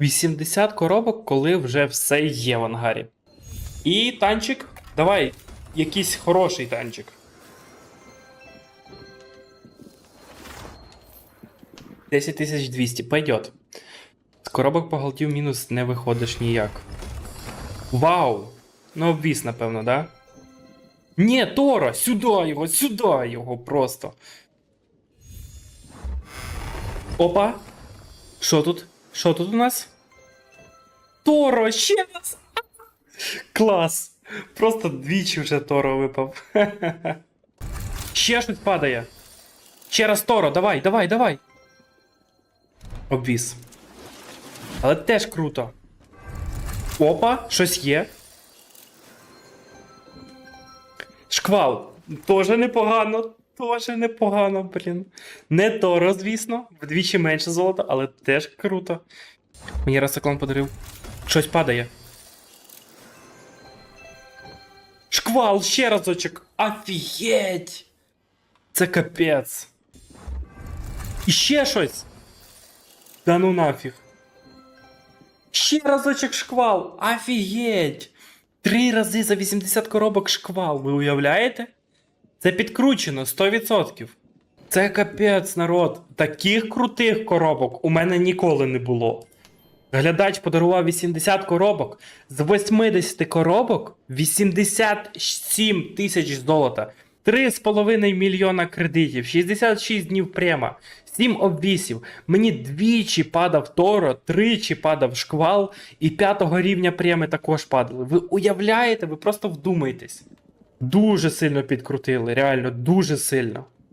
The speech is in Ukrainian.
80 коробок, коли вже все є в ангарі. І танчик. Давай, якийсь хороший танчик. 10200, пойдет. З коробок по голдів мінус не виходиш ніяк. Вау! Ну, обвіс, напевно, да? Ні, Торо! Сюди його, сюди його просто. Опа! Що тут? Що тут у нас? Торо, ще раз! Клас! Просто двічі вже Торо випав. Ще щось падає. Ще раз Торо, давай, давай, давай. Обвіз. Але теж круто. Опа, щось є. Шквал. Тоже непогано. Тоже непогано, блін. Не Торо, звісно. Вдвічі менше золота, але теж круто. Мені Расаклон подарив. Щось падає. Шквал, ще разочок. Офігеть! Це капець. І ще щось. Да ну нафіг. Ще разочок шквал. Офігеть! Три рази за 80 коробок шквал. Ви уявляєте? Це підкручено 100%. Це капець, народ. Таких крутих коробок у мене ніколи не було. Глядач подарував 80 коробок. З 80 коробок 87 тисяч золота. 3,5 мільйона кредитів, 66 днів према, 7 обвісів. Мені двічі падав Торо, тричі падав шквал, і п'ятого рівня преми також падали. Ви уявляєте, ви просто вдумайтесь. Дуже сильно підкрутили, реально дуже сильно.